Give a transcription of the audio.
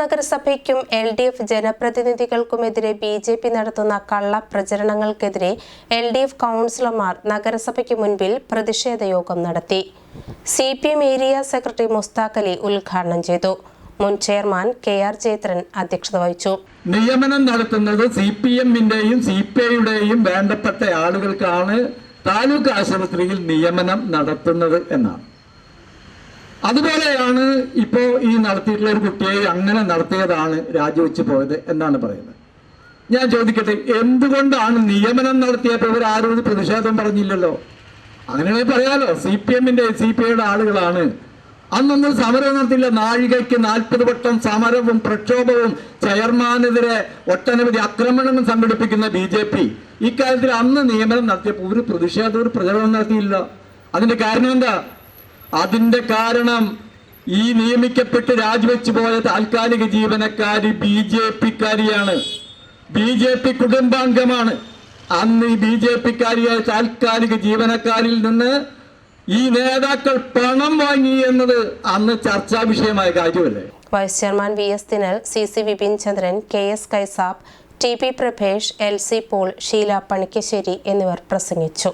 നഗരസഭയ്ക്കും L D F ജനപ്രതിനിധികൾക്കുമെതിരെ B J P നടത്തുന്ന കള്ള പ്രചരണങ്ങൾക്കെതിരെ എൽ ഡി എഫ് കൗൺസിലർമാർ നഗരസഭയ്ക്ക് മുൻപിൽ പ്രതിഷേധ യോഗം നടത്തി. C P M area secretary Mushtaq Ali ഉദ്ഘാടനം ചെയ്തു. മുൻ ചെയർമാൻ കെ ആർ ജയത്രൻ അധ്യക്ഷത വഹിച്ചു. നിയമനം നടത്തുന്നത് സി പി എമ്മിന്റെയും സി പി ഐയുടെയും വേണ്ടപ്പെട്ട ആളുകൾക്കാണ് താലൂക്ക് ആശുപത്രിയിൽ നിയമനം നടത്തുന്നത് എന്നാണ്. അതുപോലെയാണ് ഇപ്പോ ഈ നടത്തിയിട്ടുള്ള ഒരു കുട്ടിയെ അങ്ങനെ നടത്തിയതാണ് രാജിവെച്ച് പോയത് എന്നാണ് പറയുന്നത്. ഞാൻ ചോദിക്കട്ടെ എന്തുകൊണ്ടാണ് നിയമനം നടത്തിയപ്പോൾ ഇവർ ആരും ഒരു പ്രതിഷേധം പറഞ്ഞില്ലല്ലോ? അങ്ങനെ പറയാലോ സി പി എമ്മിന്റെ സി പി ഐയുടെ ആളുകളാണ്. അന്നൊന്നും സമരം നടത്തില്ല നാഴികയ്ക്ക് നാൽപ്പത് വട്ടം സമരവും പ്രക്ഷോഭവും ചെയർമാനെതിരെ ഒട്ടനവധി ആക്രമണങ്ങൾ സംഘടിപ്പിക്കുന്ന ബി ജെ പി. ഇക്കാര്യത്തിൽ അന്ന് നിയമനം നടത്തിയപ്പോൾ ഒരു പ്രതിഷേധം ഒരു പ്രചരണം നടത്തിയില്ല. അതിന്റെ കാരണം എന്താ? അതിന്റെ കാരണം ഈ നിയമിക്കപ്പെട്ട് രാജിവെച്ചു പോയ താൽക്കാലിക ജീവനക്കാരി ബി ജെ പിക്കാരിയാണ്. ബി ജെ പി കുടുംബാംഗമാണ്. അന്ന് ഈ ബി ജെ പിക്കാരിയായ താൽക്കാലിക ജീവനക്കാരിൽ നിന്ന് ഈ നേതാക്കൾ പണം വാങ്ങി എന്നത് അന്ന് ചർച്ചാ വിഷയമായ കാര്യമല്ലേ? Vice chairman V S Thinal C C Vipin Chandran K S Kaisab T P Prabhesh L C Paul Sheela Panikkassery എന്നിവർ പ്രസംഗിച്ചു.